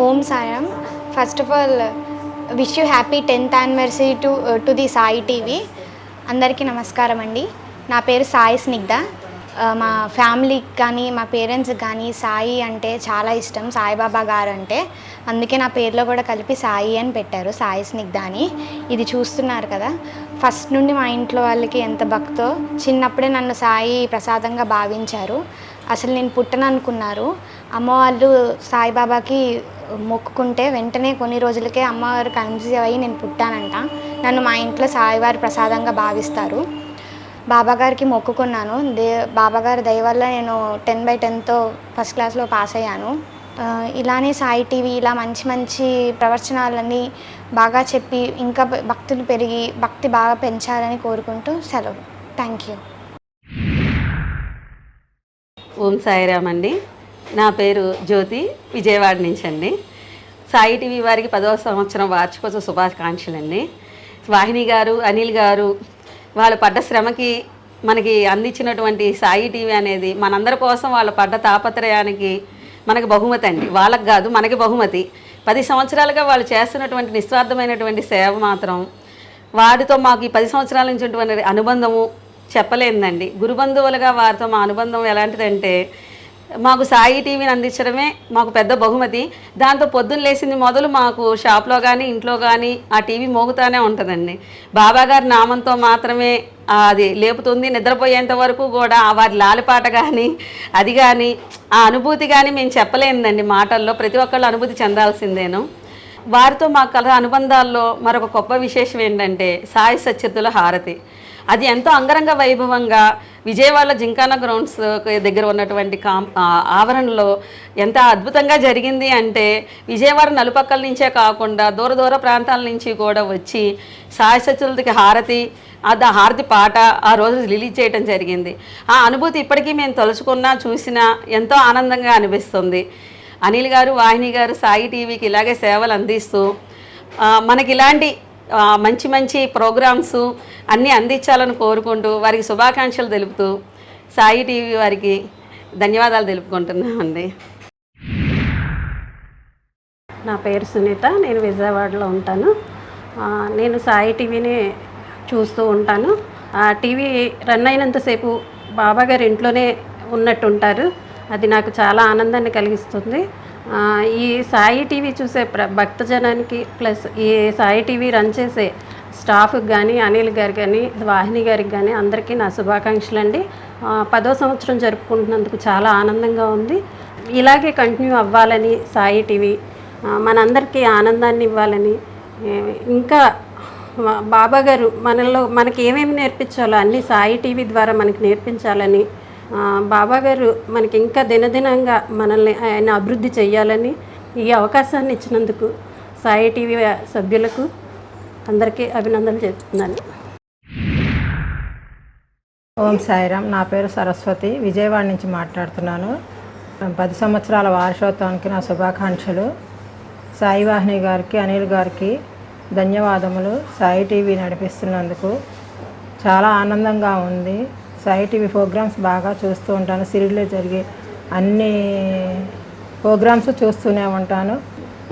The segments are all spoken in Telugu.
Om Sairam first of all wish you happy tenth anniversary to to the Sai TV అందరికీ నమస్కారం అండి. నా పేరు సాయి స్నిగ్ధ. Uh, మా ఫ్యామిలీకి కానీ మా పేరెంట్స్కి కానీ సాయి అంటే చాలా ఇష్టం. సాయిబాబా గారు అంటే. అందుకే నా పేరులో కూడా కలిపి సాయి అని పెట్టారు సాయి స్నిగ్ధ అని. ఇది చూస్తున్నారు కదా. ఫస్ట్ నుండి మా ఇంట్లో వాళ్ళకి ఎంత భక్తో చిన్నప్పుడే నన్ను సాయి ప్రసాదంగా భావించారు. అసలు నేను పుట్టననుకున్నారు. అమ్మవాళ్ళు సాయిబాబాకి మొక్కుకుంటే వెంటనే కొన్ని రోజులకే అమ్మవారు కన్సీవ్ అయ్యి నేను పుట్టానంట. నన్ను మా ఇంట్లో సాయివారి ప్రసాదంగా భావిస్తారు. బాబాగారికి మొక్కుకున్నాను. దే బాబాగారి దయ వల్ల నేను టెన్ బై టెన్తో ఫస్ట్ క్లాస్లో పాస్ అయ్యాను. ఇలానే సాయి టీవీ ఇలా మంచి మంచి ప్రవచనాలని బాగా చెప్పి ఇంకా భక్తులు పెరిగి భక్తి బాగా పెంచాలని కోరుకుంటూ సెలవు. Thank you. ఓం సాయిరామ్ అండి. నా పేరు జ్యోతి విజయవాడ నుంచి అండి సాయి టీవీ వారికి పదవ సంవత్సరం వార్షికోత్సవ శుభాకాంక్షలు అండి వాహిని గారు అనిల్ గారు వాళ్ళు పడ్డ శ్రమకి మనకి అందించినటువంటి సాయి టీవీ అనేది మనందరి కోసం వాళ్ళు పడ్డ తాపత్రయానికి మనకి బహుమతి అండి. వాళ్ళకి కాదు మనకి బహుమతి. పది సంవత్సరాలుగా వాళ్ళు చేస్తున్నటువంటి నిస్వార్థమైనటువంటి సేవ మాత్రం వారితో మాకు ఈ పది సంవత్సరాల నుంచి ఉన్నటువంటి అనుబంధము చెప్పలేదండి. గురుబంధువులుగా వారితో మా అనుబంధం ఎలాంటిదంటే మాకు సాయి టీవీని అందించడమే మాకు పెద్ద బహుమతి. దాంతో పొద్దున్న లేచింది మొదలు మాకు షాప్లో కానీ ఇంట్లో కానీ ఆ టీవీ మోగుతానే ఉంటుందండి. బాబాగారి నామంతో మాత్రమే అది లేపుతుంది. నిద్రపోయేంత వరకు కూడా వారి లాలిపాట కానీ అది కానీ ఆ అనుభూతి కానీ మేము చెప్పలేదండి మాటల్లో. ప్రతి ఒక్కళ్ళు అనుభూతి చెందాల్సిందేను. వారితో మా కల అనుబంధాల్లో మరొక గొప్ప విశేషం ఏంటంటే సాయి సత్యతుల హారతి. అది ఎంతో అంగరంగ వైభవంగా విజయవాడ జింకానా గ్రౌండ్స్ దగ్గర ఉన్నటువంటి కాం ఆవరణలో ఎంత అద్భుతంగా జరిగింది అంటే విజయవాడ నలుపక్కల నుంచే కాకుండా దూర దూర ప్రాంతాల నుంచి కూడా వచ్చి సాయి హారతి ఆ హారతి పాట ఆ రోజు రిలీజ్ చేయడం జరిగింది. ఆ అనుభూతి ఇప్పటికీ మేము తలుచుకున్నా చూసినా ఎంతో ఆనందంగా అనిపిస్తుంది. అనిల్ గారు వాహిని గారు సాయి టీవీకి ఇలాగే సేవలు అందిస్తూ మనకి ఇలాంటి మంచి మంచి ప్రోగ్రామ్స్ అన్నీ అందించాలని కోరుకుంటూ వారికి శుభాకాంక్షలు తెలుపుతూ సాయి టీవీ వారికి ధన్యవాదాలు తెలుపుకుంటున్నామండి. నా పేరు సునీత నేను విజయవాడలో ఉంటాను. నేను సాయి టీవీని చూస్తూ ఉంటాను. ఆ టీవీ రన్ అయినంతసేపు బాబాగారు ఇంట్లోనే ఉన్నట్టు ఉంటారు అది నాకు చాలా ఆనందాన్ని కలిగిస్తుంది. ఈ సాయి టీవీ చూసే ప్ర భక్తజనానికి ప్లస్ ఈ సాయి టీవీ రన్ చేసే స్టాఫ్కి కానీ అనిల్ గారు కానీ వాహిని గారికి కానీ అందరికీ నా శుభాకాంక్షలు అండి పదో సంవత్సరం జరుపుకుంటున్నందుకు చాలా ఆనందంగా ఉంది. ఇలాగే కంటిన్యూ అవ్వాలని సాయి టీవీ మనందరికీ ఆనందాన్ని ఇవ్వాలని ఇంకా బాబా గారు మనలో మనకి ఏమేమి నేర్పించాలో అన్ని సాయి టీవీ ద్వారా మనకి నేర్పించాలని బాబా గారు మనకి ఇంకా దినదినంగా మనల్ని ఆయన అభివృద్ధి చేయాలని ఈ అవకాశాన్ని ఇచ్చినందుకు సాయి టీవీ సభ్యులకు అందరికీ అభినందనలు చెప్తున్నాను. ఓం సాయిరామ్ నా పేరు సరస్వతి విజయవాడ నుంచి మాట్లాడుతున్నాను. పది సంవత్సరాల వార్షోత్సవానికి నా శుభాకాంక్షలు. సాయి వాహిని గారికి అనిల్ గారికి ధన్యవాదములు. సాయి టీవీ నడిపిస్తున్నందుకు చాలా ఆనందంగా ఉంది. సాయి టీవీ ప్రోగ్రామ్స్ బాగా చూస్తూ ఉంటాను. సిరిడిలో జరిగే అన్ని ప్రోగ్రామ్స్ చూస్తూనే ఉంటాను.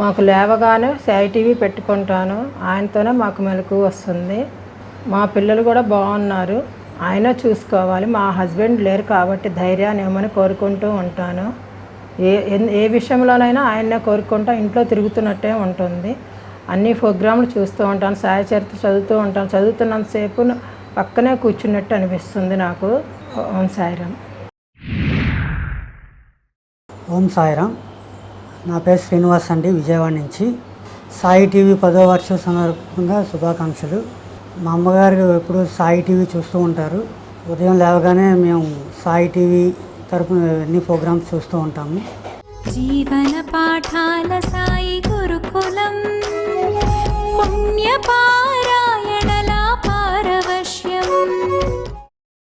మాకు లేవగానే సాయి టీవీ పెట్టుకుంటాను. ఆయనతోనే మాకు మెలకు వస్తుంది. మా పిల్లలు కూడా బాగున్నారు. ఆయన చూసుకోవాలి. మా హస్బెండ్ లేరు కాబట్టి ధైర్యాన్ని ఏమని కోరుకుంటూ ఉంటాను. ఏ ఎన్- ఏ విషయంలోనైనా ఆయన్నే కోరుకుంటా ఇంట్లో తిరుగుతున్నట్టే ఉంటుంది. అన్ని ప్రోగ్రాంలు చూస్తూ ఉంటాను. సాయ చరిత్ర చదువుతూ ఉంటాను. చదువుతున్నంతసేపు పక్కనే కూర్చున్నట్టు అనిపిస్తుంది నాకు. ఓం సాయిరామ్. ఓం సాయిరామ్. నా పేరు శ్రీనివాస్ అండి విజయవాడ నుంచి. సాయి టీవీ పదో వర్ష సందర్భంగా శుభాకాంక్షలు. మా అమ్మగారు ఎప్పుడు సాయి టీవీ చూస్తూ ఉంటారు. ఉదయం లేవగానే మేము సాయి టీవీ తరపున అన్ని ప్రోగ్రామ్స్ చూస్తూ ఉంటాము. జీవన పాఠాల సాయి గురుకులం